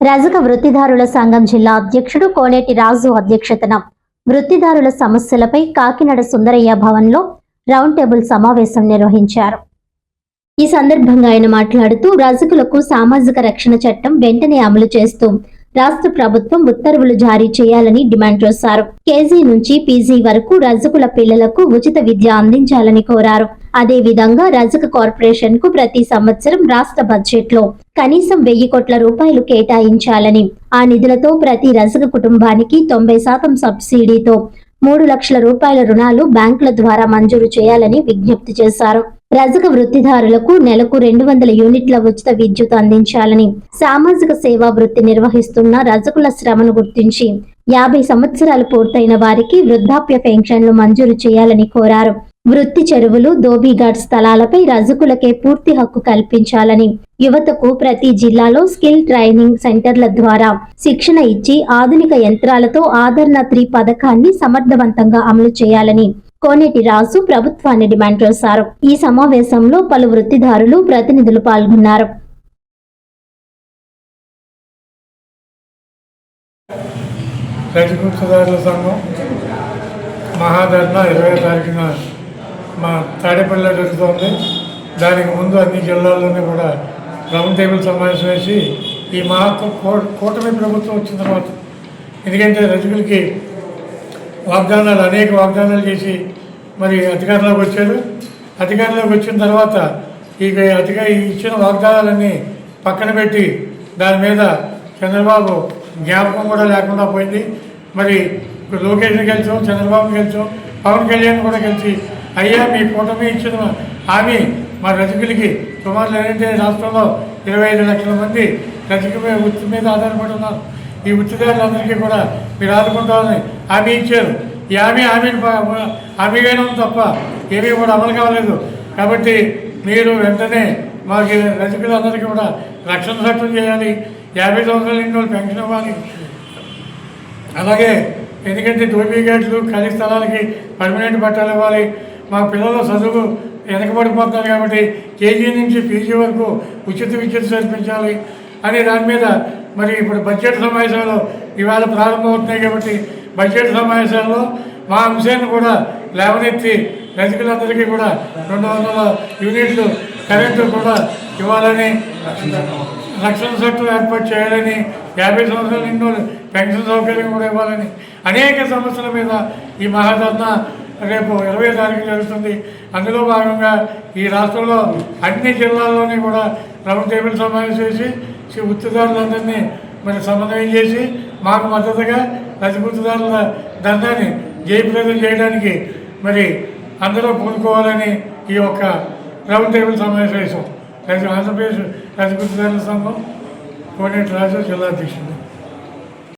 రజక వృత్తిదారుల సంఘం జిల్లా అధ్యక్షుడు కోనేటి రాజు అధ్యక్షతన. వృత్తిదారుల సమస్యలపై కాకినాడ సుందరయ్య భవన్లో రౌండ్ టేబుల్ సమావేశం నిర్వహించారు. ఈ సందర్భంగా ఆయన మాట్లాడుతూ రజకులకు సామాజిక రక్షణ చట్టం వెంటనే అమలు చేస్తూ రాష్ట్ర ప్రభుత్వం ఉత్తర్వులు జారీ చేయాలని డిమాండ్ చేశారు. కేజీ నుంచి పీజీ వరకు రజకుల పిల్లలకు ఉచిత విద్య అందించాలని కోరారు. అదే విధంగా రజక కార్పొరేషన్కు ప్రతి సంవత్సరం రాష్ట్ర బడ్జెట్లో కనీసం వెయ్యి కోట్ల రూపాయలు కేటాయించాలని ఆ నిధులతో ప్రతి రజక కుటుంబానికి తొంభై శాతం సబ్సిడీతో మూడు లక్షల రూపాయల రుణాలు బ్యాంకుల ద్వారా మంజూరు చేయాలని విజ్ఞప్తి చేశారు. రజక వృత్తిదారులకు నెలకు రెండు వందల యూనిట్ల ఉచిత విద్యుత్ అందించాలని సామాజిక సేవా వృత్తి నిర్వహిస్తున్న రజకుల శ్రమను గుర్తించి యాభై సంవత్సరాలు పూర్తయిన వారికి వృద్ధాప్య పెన్షన్లు మంజూరు చేయాలని కోరారు. వృత్తి చెరువులు దోబీఘాట్ స్థలాలపై రజకులకే పూర్తి హక్కు కల్పించాలని యువతకు ప్రతి జిల్లాలో స్కిల్ ట్రైనింగ్ సెంటర్ల ద్వారా శిక్షణ ఇచ్చి ఆధునిక యంత్రాలతో ఆదరణ త్రీ పథకాన్ని సమర్థవంతంగా అమలు చేయాలని కోనేటి రాజు ప్రభుత్వాన్ని డిమాండ్ చేశారు. ఈ సమావేశంలో పలు వృత్తిదారులు ప్రతినిధులు పాల్గొన్నారు. రైతుదారుల సంఘం ఇరవై తారీఖున మా తాడేపల్లిలో జరుగుతోంది. దానికి ముందు అన్ని జిల్లాల్లోనే కూడా రౌండ్ టేబుల్ సమావేశం వేసి ఈ మహా కూటమి ప్రభుత్వం వచ్చిన తర్వాత ఎందుకంటే రజకులకి వాగ్దానాలు అనేక వాగ్దానాలు చేసి మరి అధికారంలోకి వచ్చారు. అధికారంలోకి వచ్చిన తర్వాత ఈ అధిక ఇచ్చిన వాగ్దానాలన్నీ పక్కన పెట్టి దాని మీద చంద్రబాబు జ్ఞాపకం కూడా లేకుండా పోయింది. మరి ఇప్పుడు లోకేష్ని గెలిచాం చంద్రబాబుని గెలిచాం పవన్ కళ్యాణ్ కూడా కలిసి అయ్యా మీ కూటమి ఇచ్చిన హామీ మా రజకులకి సుమారు ఏంటంటే రాష్ట్రంలో ఇరవై ఐదు లక్షల మంది రజకు వృత్తి మీద ఆధారపడి ఉన్నారు. ఈ వృత్తిదారులందరికీ కూడా మీరు ఆదుకుంటామని హామీ ఇచ్చారు. ఈ హామీ హామీని హామీగానే ఉంది తప్ప ఏమీ కూడా అమలు కావలేదు కాబట్టి మీరు వెంటనే మాకు రజకులందరికీ కూడా రక్షణ చట్టం చేయాలి. యాభై సంవత్సరాల నిండి వాళ్ళు పెన్షన్ ఇవ్వాలి. అలాగే ఎందుకంటే టోపీ గేట్లు ఖాళీ స్థలాలకి పర్మనెంట్ పట్టాలు ఇవ్వాలి. మా పిల్లల చదువు వెనకబడిపోతున్నారు కాబట్టి కేజీ నుంచి పీజీ వరకు ఉచిత విద్యుత్ సరిపించాలి అనే దాని మీద మరి ఇప్పుడు బడ్జెట్ సమావేశాలు ఇవాళ ప్రారంభమవుతున్నాయి కాబట్టి బడ్జెట్ సమావేశాల్లో మా అంశాన్ని కూడా లేవనెత్తి రజకులందరికీ కూడా రెండు వందల యూనిట్లు కరెంటు కూడా ఇవ్వాలని రక్షణ సట్టు ఏర్పాటు చేయాలని యాభై సంవత్సరాల నిండు పెన్షన్ సౌకర్యం కూడా ఇవ్వాలని అనేక సమస్యల మీద ఈ మహాధర్న రేపు ఇరవై తారీఖు జరుగుతుంది. అందులో భాగంగా ఈ రాష్ట్రంలో అన్ని జిల్లాల్లోని కూడా రౌండ్ టేబుల్ సమావేశం చేసి ఈ వృత్తిదారులందరినీ మరి సమన్వయం చేసి మాకు మద్దతుగా రజపుత్రదారుల దండాన్ని జయప్రదం చేయడానికి మరి అందరూ పూనుకోవాలని ఈ యొక్క రౌండ్ టేబుల్ సమావేశం రజ ఆంధ్రప్రదేశ్ రజపుత్రదారుల సంఘం కోనేటి రాజు జిల్లా అధ్యక్షుడు.